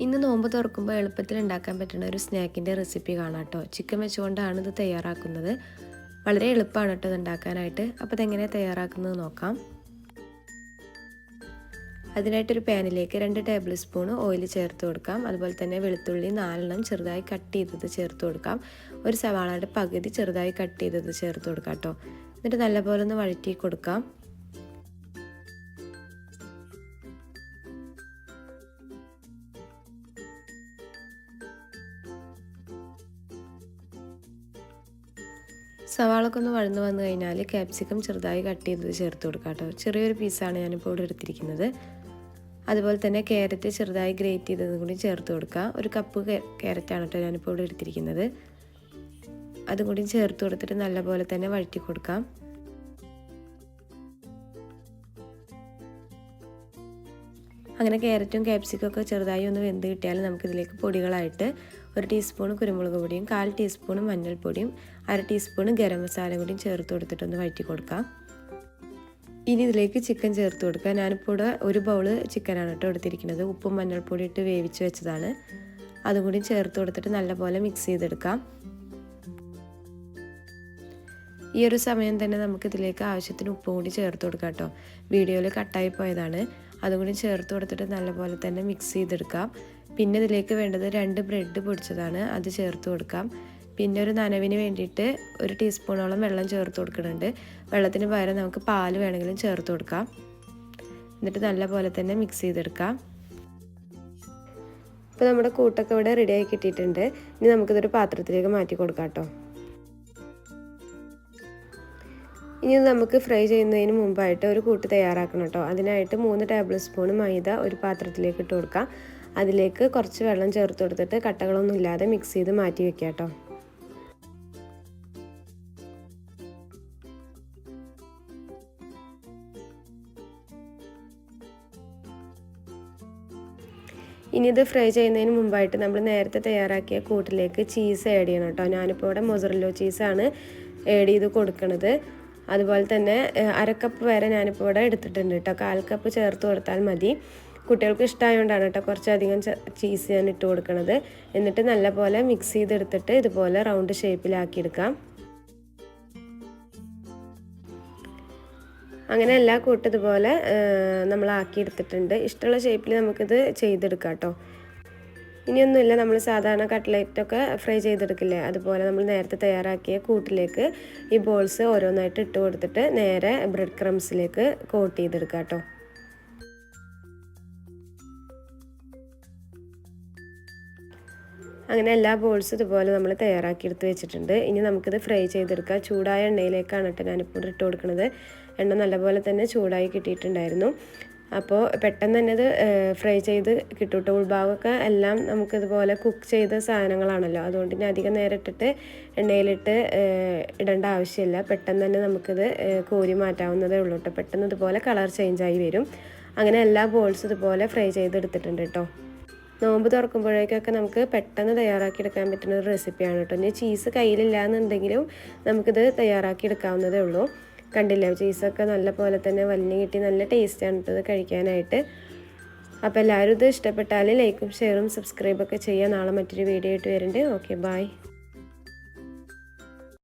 ഇന്ന് നോമ്പ് തുറക്കുമ്പോൾ എളുപ്പത്തിൽ ഉണ്ടാക്കാൻ പറ്റുന്ന ഒരു സ്നാക്കിന്റെ റെസിപ്പി കാണാം കേട്ടോ. ചിക്കൻ വെച്ചുകൊണ്ടാണ് ഇത് തയ്യാറാക്കുന്നത്. വളരെ എളുപ്പമാണ് കേട്ടോ ഇത് ഉണ്ടാക്കാനായിട്ട്. അപ്പോൾ ഇതെങ്ങനെ തയ്യാറാക്കുന്നത് നോക്കാം. അതിനായിട്ടൊരു പാനിലേക്ക് രണ്ട് ടേബിൾ സ്പൂൺ ഓയിൽ ചേർത്ത് കൊടുക്കാം. അതുപോലെ തന്നെ വെളുത്തുള്ളി നാലെണ്ണം ചെറുതായി കട്ട് ചെയ്തത് ചേർത്ത് കൊടുക്കാം. ഒരു സവാളയുടെ പകുതി ചെറുതായി കട്ട് ചെയ്തത് ചേർത്ത് കൊടുക്കാം കേട്ടോ. എന്നിട്ട് നല്ലപോലെ ഒന്ന് വഴറ്റി കൊടുക്കാം. സവാളൊക്കെ ഒന്ന് വഴന്നു വന്നു കഴിഞ്ഞാൽ ക്യാപ്സിക്കം ചെറുതായി കട്ട് ചെയ്തത് ചേർത്ത് കൊടുക്കാം കേട്ടോ. ചെറിയൊരു പീസാണ് ഞാനിപ്പോൾ ഇവിടെ എടുത്തിരിക്കുന്നത്. അതുപോലെ തന്നെ ക്യാരറ്റ് ചെറുതായി ഗ്രേറ്റ് ചെയ്തതും കൂടി ചേർത്ത് കൊടുക്കുക ഒരു കപ്പ് ക്യാരറ്റാണ് കേട്ടോ ഞാനിപ്പോൾ ഇവിടെ എടുത്തിരിക്കുന്നത്. അതും കൂടി ചേർത്ത് കൊടുത്തിട്ട് നല്ലപോലെ തന്നെ വഴറ്റി കൊടുക്കാം. അങ്ങനെ ക്യാരറ്റും ക്യാപ്സിക്കും ഒക്കെ ചെറുതായി ഒന്ന് വെന്ത് കിട്ടിയാൽ നമുക്കിതിലേക്ക് പൊടികളായിട്ട് ഒരു ടീസ്പൂൺ കുരുമുളക് പൊടിയും കാൽ ടീസ്പൂൺ മഞ്ഞൾപ്പൊടിയും അര ടീസ്പൂൺ ഗരം മസാല കൂടിയും ചേർത്ത് കൊടുത്തിട്ടൊന്ന് വഴറ്റി കൊടുക്കാം. ഇനി ഇതിലേക്ക് ചിക്കൻ ചേർത്ത് കൊടുക്കുക. ഞാനിപ്പോൾ ഇവിടെ ഒരു ബൗൾ ചിക്കനാണ് കേട്ടോ എടുത്തിരിക്കുന്നത്. ഉപ്പും മഞ്ഞൾപ്പൊടി ഇട്ട് വേവിച്ച് വെച്ചതാണ്. അതും കൂടി ചേർത്ത് കൊടുത്തിട്ട് നല്ലപോലെ മിക്സ് ചെയ്തെടുക്കാം. ഈ ഒരു സമയം തന്നെ നമുക്ക് ഇതിലേക്ക് ആവശ്യത്തിന് ഉപ്പും കൂടി ചേർത്ത് കൊടുക്കാം കേട്ടോ. വീഡിയോയിൽ കട്ടായി പോയതാണ്. അതും കൂടി ചേർത്ത് കൊടുത്തിട്ട് നല്ലപോലെ തന്നെ മിക്സ് ചെയ്തെടുക്കാം. പിന്നെ ഇതിലേക്ക് വേണ്ടത് രണ്ട് ബ്രെഡ് പൊടിച്ചതാണ് അത് ചേർത്ത് കൊടുക്കാം. പിന്നെ ഒരു നനവിന് വേണ്ടിയിട്ട് ഒരു ടീസ്പൂണോളം വെള്ളം ചേർത്ത് കൊടുക്കുന്നുണ്ട്. വെള്ളത്തിന് പകരം നമുക്ക് പാൽ വേണമെങ്കിലും ചേർത്ത് കൊടുക്കാം. എന്നിട്ട് നല്ലപോലെ തന്നെ മിക്സ് ചെയ്തെടുക്കാം. ഇപ്പോൾ നമ്മുടെ കൂട്ടൊക്കെ ഇവിടെ റെഡിയായി കിട്ടിയിട്ടുണ്ട്. ഇനി നമുക്കിതൊരു പാത്രത്തിലേക്ക് മാറ്റി കൊടുക്കാം കേട്ടോ. ഇനി നമുക്ക് ഫ്രൈ ചെയ്യുന്നതിന് മുമ്പായിട്ട് ഒരു കൂട്ട് തയ്യാറാക്കണം കേട്ടോ. അതിനായിട്ട് മൂന്ന് ടേബിൾ സ്പൂൺ മൈദ ഒരു പാത്രത്തിലേക്ക് ഇട്ട് കൊടുക്കാം. അതിലേക്ക് കുറച്ച് വെള്ളം ചേർത്ത് കൊടുത്തിട്ട് കട്ടകളൊന്നും ഇല്ലാതെ മിക്സ് ചെയ്ത് മാറ്റി വെക്കാം കേട്ടോ. ഇനി ഇത് ഫ്രൈ ചെയ്യുന്നതിന് മുമ്പായിട്ട് നമ്മൾ നേരത്തെ തയ്യാറാക്കിയ കൂട്ടിലേക്ക് ചീസ് ആഡ് ചെയ്യണം കേട്ടോ. ഞാനിപ്പോൾ ഇവിടെ മൊസറല്ലോ ചീസാണ് ആഡ് ചെയ്ത് കൊടുക്കുന്നത് അതുപോലെ തന്നെ അരക്കപ്പ് വരെ ഞാനിപ്പോൾ ഇവിടെ എടുത്തിട്ടുണ്ട് കേട്ടോ. കാൽ കപ്പ് ചേർത്ത് കൊടുത്താൽ മതി. കുട്ടികൾക്ക് ഇഷ്ടമായതുകൊണ്ടാണ് കേട്ടോ കുറച്ചധികം ചീസ് ഞാൻ ഇട്ട് കൊടുക്കണത്. എന്നിട്ട് നല്ലപോലെ മിക്സ് ചെയ്തെടുത്തിട്ട് ഇതുപോലെ റൗണ്ട് ഷേപ്പിലാക്കിയെടുക്കാം അങ്ങനെ എല്ലാ കൂട്ടും ഇതുപോലെ നമ്മൾ ആക്കിയെടുത്തിട്ടുണ്ട് ഇഷ്ടമുള്ള ഷേപ്പിൽ നമുക്കിത് ചെയ്തെടുക്കാം കേട്ടോ. ഇനിയൊന്നുമില്ല നമ്മൾ സാധാരണ കട്ട്ലേറ്റൊക്കെ ഫ്രൈ ചെയ്തെടുക്കില്ലേ? അതുപോലെ നമ്മൾ നേരത്തെ തയ്യാറാക്കിയ കൂട്ടിലേക്ക് ഈ ബോൾസ് ഓരോന്നായിട്ട് ഇട്ട് കൊടുത്തിട്ട് നേരെ ബ്രെഡ് ക്രംസിലേക്ക് കോട്ട് ചെയ്തെടുക്കാം കേട്ടോ. അങ്ങനെ എല്ലാ ബോൾസും ഇതുപോലെ നമ്മൾ തയ്യാറാക്കി എടുത്ത് വെച്ചിട്ടുണ്ട്. ഇനി നമുക്കിത് ഫ്രൈ ചെയ്തെടുക്കാം. ചൂടായ എണ്ണയിലേക്കാണ് കേട്ടോ ഞാനിപ്പോൾ ഇട്ട് കൊടുക്കുന്നത്. എണ്ണ നല്ലപോലെ തന്നെ ചൂടായി കിട്ടിയിട്ടുണ്ടായിരുന്നു. അപ്പോൾ പെട്ടെന്ന് തന്നെ ഇത് ഫ്രൈ ചെയ്ത് കിട്ടൂട്ടോ. ഉൾഭാഗമൊക്കെ എല്ലാം നമുക്കിതുപോലെ കുക്ക് ചെയ്ത സാധനങ്ങളാണല്ലോ. അതുകൊണ്ട് ഇനി അധികം നേരം ഇട്ടിട്ട് എണ്ണയിലിട്ട് ഇടേണ്ട ആവശ്യമില്ല. പെട്ടെന്ന് തന്നെ നമുക്കിത് കോരി മാറ്റാവുന്നതേ ഉള്ളൂ കേട്ടോ. പെട്ടെന്ന് ഇതുപോലെ കളർ ചേഞ്ചായി വരും. അങ്ങനെ എല്ലാ ബോൾസും ഇതുപോലെ ഫ്രൈ ചെയ്തെടുത്തിട്ടുണ്ട് കേട്ടോ. നോമ്പ് തുറക്കുമ്പോഴേക്കൊക്കെ നമുക്ക് പെട്ടെന്ന് തയ്യാറാക്കി എടുക്കാൻ പറ്റുന്ന ഒരു റെസിപ്പിയാണ് കേട്ടോ. ഇനി ചീസ് കയ്യിലില്ല എന്നുണ്ടെങ്കിലും നമുക്കിത് തയ്യാറാക്കിയെടുക്കാവുന്നതേ ഉള്ളൂ. കണ്ടില്ല ചീസൊക്കെ നല്ല പോലെ തന്നെ വലിഞ്ഞു കിട്ടി നല്ല ടേസ്റ്റാണ് ഇത് കഴിക്കാനായിട്ട്. അപ്പോൾ എല്ലാവരും ഇത് ഇഷ്ടപ്പെട്ടാൽ ലൈക്കും ഷെയറും സബ്സ്ക്രൈബൊക്കെ ചെയ്യാം. നാളെ മറ്റൊരു വീഡിയോ ആയിട്ട് വരുന്നുണ്ട് ഓക്കെ ബായ്